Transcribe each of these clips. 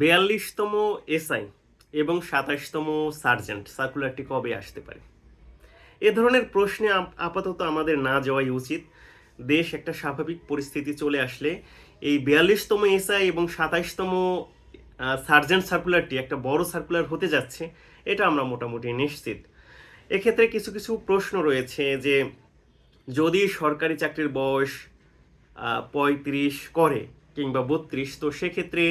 বিয়াল্লিশতম SI এবং সাতাশতম sergeant সার্কুলারটি কবে আসতে পারে? এ ধরনের প্রশ্নে আপাতত আমাদের না যাওয়াই উচিত। দেশ একটা স্বাভাবিক পরিস্থিতি চলে আসলে এই বিয়াল্লিশতম এসআই এবং সাতাশতম সার্জেন্ট সার্কুলারটি একটা বড় সার্কুলার হতে যাচ্ছে, এটা আমরা মোটামুটি নিশ্চিত। এক্ষেত্রে কিছু কিছু প্রশ্ন রয়েছে যে যদি সরকারি চাকরির বয়স পঁয়ত্রিশ করে কিংবা বত্রিশ, তো সেক্ষেত্রে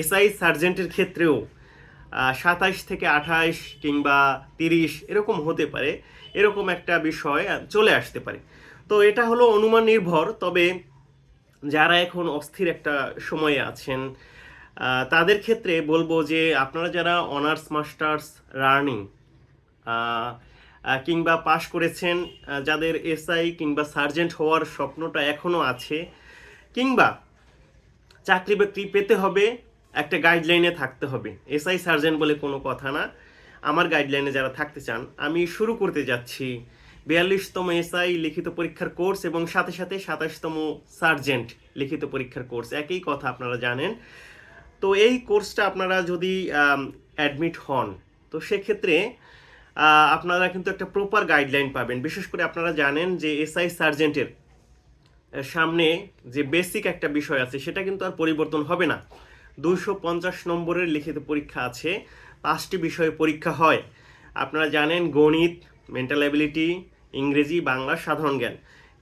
এসআই সার্জেন্টের ক্ষেত্রেও সাতাইশ থেকে আঠাইশ কিংবা তিরিশ এরকম হতে পারে, এরকম একটা বিষয় চলে আসতে পারে। তো এটা হলো অনুমান নির্ভর, তবে যারা এখন অস্থির একটা সময়ে আছেন তাদের ক্ষেত্রে বলব যে আপনারা যারা অনার্স মাস্টার্স রানিং কিংবা পাশ করেছেন যাদের এসআই কিংবা সার্জেন্ট হওয়ার স্বপ্নটা এখনও আছে, কিংবা চাকরি বাকরি পেতে হবে একটা গাইডলাইনে থাকতে হবে। এসআই সার্জেন্ট বলে কোনো কথা না। আমার গাইডলাইনে যারা থাকতে চান, আমি শুরু করতে যাচ্ছি। বিয়াল্লিশতম এসআই লিখিত পরীক্ষার কোর্স এবং সাথে সাথে সাতাশতম সার্জেন্ট লিখিত পরীক্ষার কোর্স একই কথা আপনারা জানেন। তো এই কোর্সটা আপনারা যদি অ্যাডমিট হন, তো সেক্ষেত্রে আপনারা কিন্তু একটা প্রপার গাইডলাইন পাবেন। বিশেষ করে আপনারা জানেন যে এসআই সার্জেন্টের সামনে যে বেসিক একটা বিষয় আছে, সেটা কিন্তু আর পরিবর্তন হবে না। দুশো পঞ্চাশ নম্বরের লিখিত পরীক্ষা আছে। পাঁচটি বিষয়ে পরীক্ষা হয়। আপনারা জানেন গণিত মেন্টাল অ্যাবিলিটি ইংরেজি, বাংলা, সাধারণ জ্ঞান।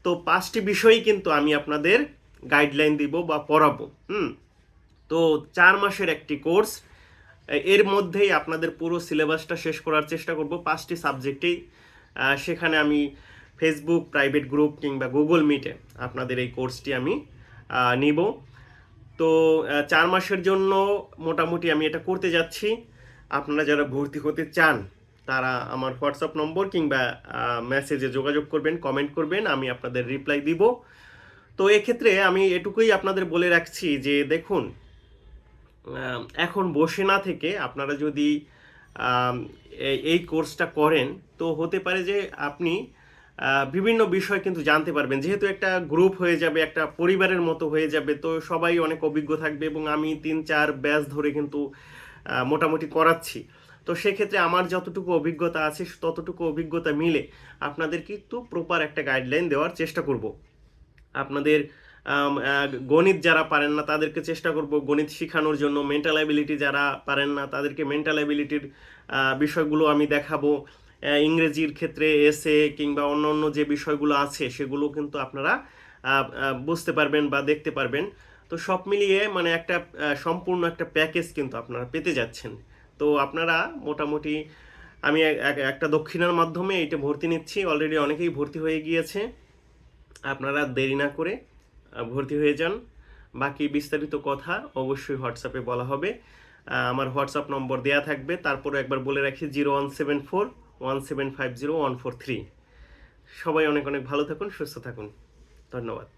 তো পাঁচটি বিষয়ই কিন্তু আমি আপনাদের গাইডলাইন দিব বা পড়াবো। হুম? তো চার মাসের একটি কোর্স এর মধ্যেই আপনাদের পুরো সিলেবাসটা শেষ করার চেষ্টা করব পাঁচটি সাবজেক্টেই সেখানে আমি ফেসবুক প্রাইভেট গ্রুপ কিংবা গুগল মিটে আপনাদের এই কোর্সটি আমি নিব। তো চার মাসের জন্য মোটামুটি আমি এটা করতে যাচ্ছি। আপনারা যারা ভর্তি হতে চান, তারা আমার হোয়াটসঅ্যাপ নম্বর কিংবা মেসেজে যোগাযোগ করবেন কমেন্ট করবেন, আমি আপনাদের রিপ্লাই দিব। তো এক্ষেত্রে আমি এটুকুই আপনাদের বলে রাখছি যে, দেখুন এখন বসে না থেকে আপনারা যদি এই- কোর্সটা করেন, তো হতে পারে যে আপনি বিভিন্ন বিষয় কিন্তু জানতে পারবেন। যেহেতু একটা গ্রুপ হয়ে যাবে, একটা পরিবারের মতো হয়ে যাবে, তো সবাই অনেক অভিজ্ঞ থাকবে এবং আমি তিন, চার ব্যাচ ধরে কিন্তু মোটামুটি করাচ্ছি। তো সেক্ষেত্রে আমার যতটুকু অভিজ্ঞতা আছে, ততটুকু অভিজ্ঞতা মিলে আপনাদের কিন্তু প্রপার একটা গাইডলাইন দেওয়ার চেষ্টা করব। আপনাদের গণিত যারা পারেন না, তাদেরকে চেষ্টা করব গণিত শেখানোর জন্য। মেন্টাল অ্যাবিলিটি যারা পারেন না, তাদেরকে মেন্টাল অ্যাবিলিটির বিষয়গুলো আমি দেখাবো। ইংরেজির ক্ষেত্রে এসে কিংবা অন্য অন্য যে বিষয়গুলো আছে, সেগুলো কিন্তু আপনারা বুঝতে পারবেন বা দেখতে পারবেন। তো সব মিলিয়ে মানে একটা সম্পূর্ণ একটা প্যাকেজ কিন্তু আপনারা পেতে যাচ্ছেন। তো আপনারা মোটামুটি, আমি এক- এক- একটা দক্ষিণার মাধ্যমে এটা ভর্তি নিচ্ছি। অলরেডি অনেকেই ভর্তি হয়ে গিয়েছে। আপনারা দেরি না করে ভর্তি হয়ে যান। বাকি বিস্তারিত কথা অবশ্যই হোয়াটসঅ্যাপে বলা হবে। আমার হোয়াটসঅ্যাপ নম্বর দেয়া থাকবে। তারপরে একবার বলে রাখি, zero one seven four one seven five zero one four three সবাই অনেক অনেক ভালো থাকুন, সুস্থ থাকুন। ধন্যবাদ।